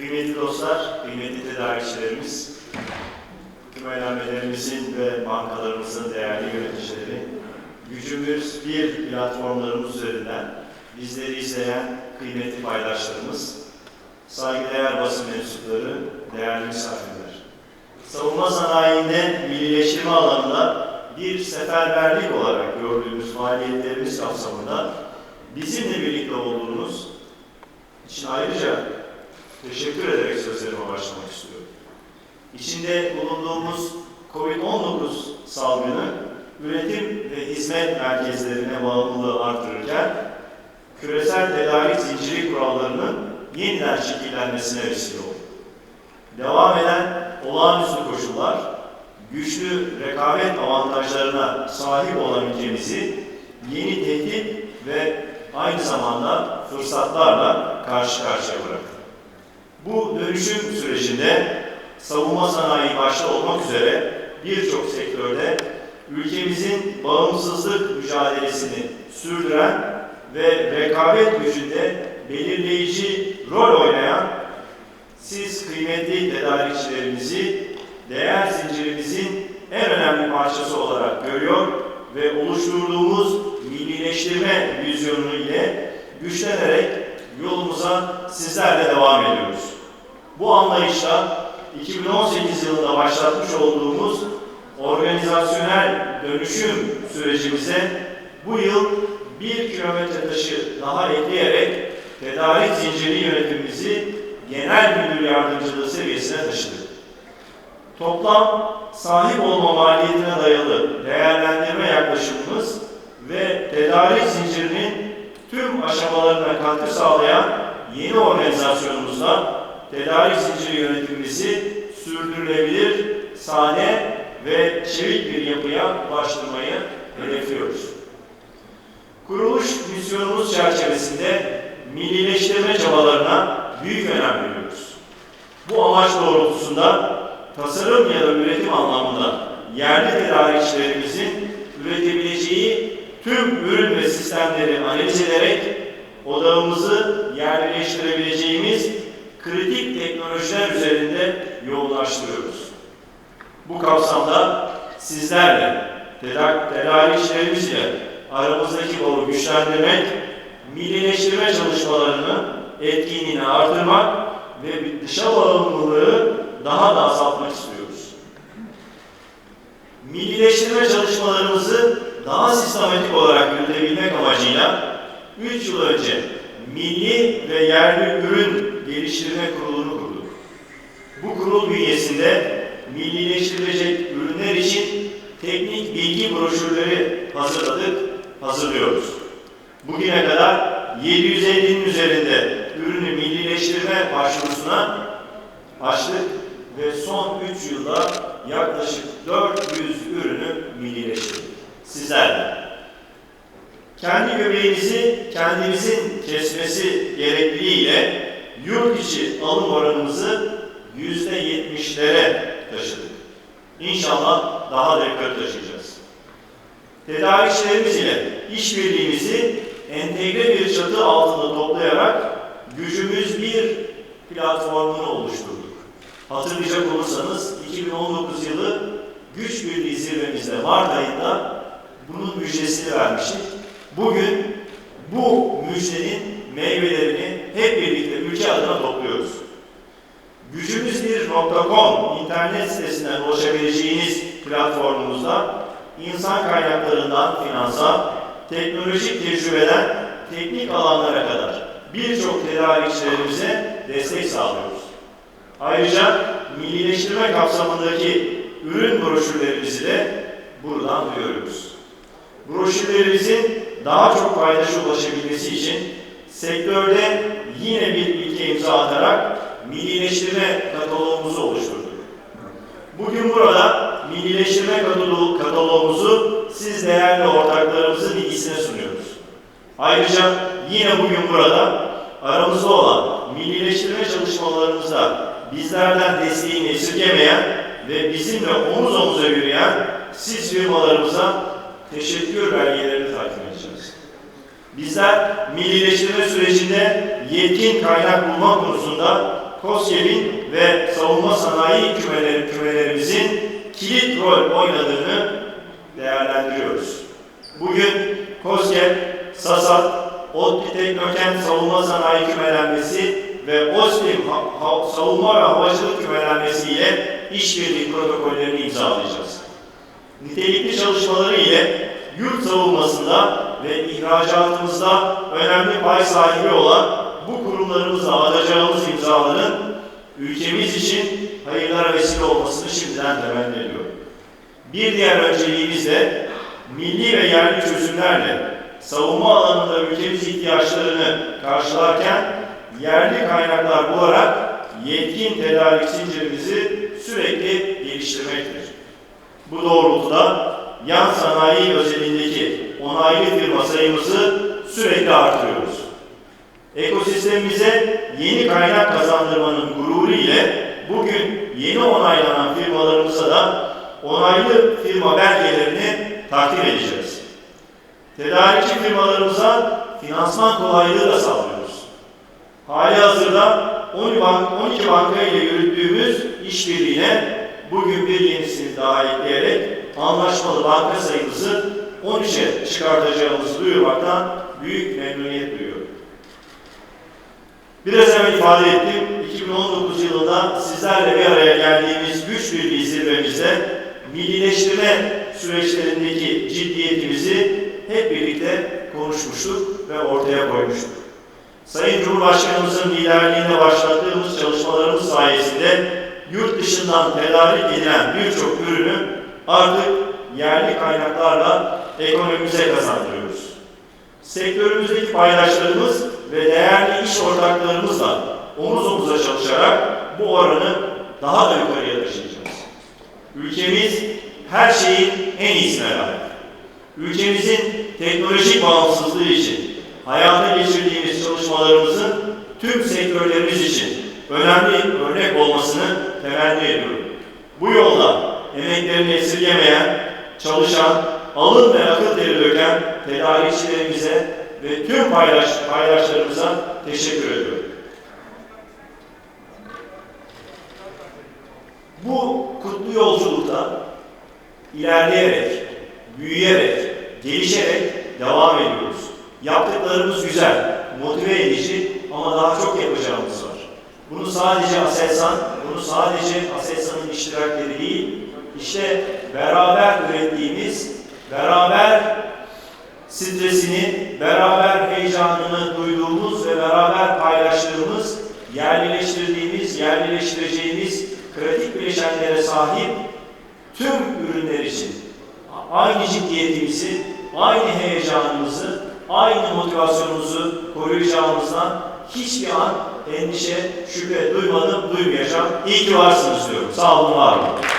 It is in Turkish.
Kıymetli dostlar, kıymetli tedarikçilerimiz, kümelenmelerimizin ve bankalarımızın değerli yöneticileri, gücümüz bir platformlarımız üzerinden bizleri izleyen kıymetli paydaşlarımız, saygıdeğer basın mensupları, değerli misafirler. Savunma sanayinde millileştirme alanında bir seferberlik olarak gördüğümüz faaliyetlerimiz kapsamında bizimle birlikte olduğunuz için ayrıca teşekkür ederek sözlerime başlamak istiyorum. İçinde bulunduğumuz COVID-19 salgını üretim ve hizmet merkezlerine bağımlılığı artırırken küresel tedarik zinciri kurallarının yeniden şekillenmesine vesile oldu. Devam eden olağanüstü koşullar, güçlü rekabet avantajlarına sahip olan ülkemizi yeni tehdit ve aynı zamanda fırsatlarla karşı karşıya bıraktı. Dönüşüm sürecinde savunma sanayi başta olmak üzere birçok sektörde ülkemizin bağımsızlık mücadelesini sürdüren ve rekabet gücünde belirleyici rol oynayan siz kıymetli tedarikçilerimizi değer zincirimizin en önemli parçası olarak görüyor ve oluşturduğumuz millileştirme vizyonu ile güçlenerek yolumuza sizlerle devam ediyoruz. Bu anlayışla 2018 yılında başlatmış olduğumuz organizasyonel dönüşüm sürecimize bu yıl bir kilometre taşı daha ekleyerek tedarik zinciri yönetimimizi genel müdür yardımcılığı seviyesine taşıdık. Toplam sahip olma maliyetine dayalı değerlendirme yaklaşımımız ve tedarik zincirinin tüm aşamalarına katkı sağlayan yeni organizasyonumuzda tedarik zinciri yönetimimizi sürdürülebilir, sade ve çevik bir yapıya ulaştırmayı hedefliyoruz. Kuruluş misyonumuz çerçevesinde millileştirme çabalarına büyük önem veriyoruz. Bu amaç doğrultusunda tasarım ya da üretim anlamında yerli tedarikçilerimizin üretebileceği tüm ürün ve sistemleri analiz ederek odağımızı yerleştirebileceğimiz kritik teknolojiler üzerinde yoğunlaştırıyoruz. Bu kapsamda sizlerle, tedarik, tedarikçilerimizle aramızdaki bağı güçlendirmek, millileştirme çalışmalarını etkinliğini artırmak ve dışa bağımlılığı daha da azaltmak istiyoruz. Millileştirme çalışmalarımızı daha sistematik olarak yürütebilmek amacıyla 3 yıl önce Milli ve Yerli Ürün Geliştirme Kurulu'nu kurduk. Bu kurul bünyesinde millileştirilecek ürünler için teknik bilgi broşürleri hazırladık, hazırlıyoruz. Bugüne kadar 750'nin üzerinde ürünü millileştirme başvurusuna açtık ve son 3 yılda yaklaşık 400 ürünü millileştirdik. Sizlerle. Kendi göbeğimizi kendimizin kesmesi gerekliliğiyle yurt içi alım oranımızı yüzde yetmişlere taşıdık. İnşallah daha da yukarı taşıyacağız. Tedarikçilerimiz ile işbirliğimizi entegre bir çatı altında toplayarak gücümüz bir platformunu oluşturduk. Hatırlayacak olursanız 2019 yılı güç birliği zirvemizde Mart ayında bunun müjdesini vermiştik. Bugün bu müjdenin meyvelerini hep birlikte ülke adına topluyoruz. Gücümüz1.com internet sitesinden ulaşabileceğiniz platformumuzda insan kaynaklarından finansal, teknolojik tecrübeden teknik alanlara kadar birçok tedarikçilerimize destek sağlıyoruz. Ayrıca millileştirme kapsamındaki ürün broşürlerimizi de buradan duyuruyoruz. Broşürlerimizin daha çok paydaşa ulaşabilmesi için sektörde yine bir ilke imza atarak millileştirme kataloğumuzu oluşturduk. Bugün burada millileştirme kataloğu, kataloğumuzu siz değerli ortaklarımızın bilgisine sunuyoruz. Ayrıca yine bugün burada aramızda olan millileştirme çalışmalarımızda bizlerden desteğini esirgemeyen ve bizimle omuz omuza yürüyen siz firmalarımıza teşekkür belgelerini takdim edeceğiz. Bizler millileştirme sürecinde yetkin kaynak bulma konusunda KOSGEB'in ve savunma sanayi kümeleri, kümelerimizin kilit rol oynadığını değerlendiriyoruz. Bugün KOSGEB, SASAT, ODTÜ Teknokent Savunma Sanayi Kümelenmesi ve ha- Savunma ve Havacılık Kümelenmesi ile işbirliği protokollerini imzalayacağız. Nitelikli çalışmaları ile yurt savunmasında ve ihracatımızda önemli pay sahibi olan bu kurumlarımızla atacağımız imzaların ülkemiz için hayırlara vesile olmasını şimdiden temenni ediyorum. Bir diğer önceliğimiz de milli ve yerli çözümlerle savunma alanında ülkemiz ihtiyaçlarını karşılarken yerli kaynaklar bularak yetkin tedarik zincirimizi sürekli geliştirmektir. Bu doğrultuda yan sanayi özelindeki onaylı firma sayımızı sürekli artırıyoruz. Ekosistemimize yeni kaynak kazandırmanın gururu ile bugün yeni onaylanan firmalarımıza da onaylı firma belgelerini takdim edeceğiz. Tedarikçi firmalarımıza finansman kolaylığı da sağlıyoruz. Hali hazırda 12 bank, 12 banka ile yürüttüğümüz işbirliğine bugün bir yenisini daha ekleyerek anlaşmalı banka sayımızı 13'e çıkartacağımızı duyurmaktan büyük memnuniyet duyuyorum. Biraz evvel ifade ettim, 2019 yılında sizlerle bir araya geldiğimiz güç birliği zirvemizde millileştirme süreçlerindeki ciddiyetimizi hep birlikte konuşmuştuk ve ortaya koymuştuk. Sayın Cumhurbaşkanımızın liderliğinde başlattığımız çalışmalarımız sayesinde yurt dışından tedarik edilen birçok ürünü artık yerli kaynaklarla ekonomimize kazandırıyoruz. Sektörümüzdeki paydaşlarımız ve değerli iş ortaklarımızla omuz omuza çalışarak bu oranı daha da yukarıya taşıyacağız. Ülkemiz her şeyin en iyisine layık. Ülkemizin teknolojik bağımsızlığı için hayata geçirdiğimiz çalışmalarımızın tüm sektörlerimiz için önemli örnek olmasını temenni ediyorum. Bu yolda emeklerini esirgemeyen, çalışan, alın ve akıl teri döken tedarikçilerimize ve tüm paydaş, paydaşlarımıza teşekkür ediyorum. Bu kutlu yolculukta ilerleyerek, büyüyerek, gelişerek devam ediyoruz. Yaptıklarımız güzel, motive edici ama daha çok yapacağımız var. Bunu sadece Aselsan, bunu sadece Aselsan'ın iştirakleri değil, işte beraber ürettiğimiz, beraber stresini, beraber heyecanını duyduğumuz ve beraber paylaştığımız, yerlileştirdiğimiz, yerlileştireceğimiz kritik bileşenlere sahip tüm ürünler için aynı ciddiyetimizi, aynı heyecanımızı, aynı motivasyonumuzu koruyacağımızdan hiçbir an endişe, şüphe duymadım, duymayacağım. İyi ki varsınız diyorum. Sağ olun, var olun.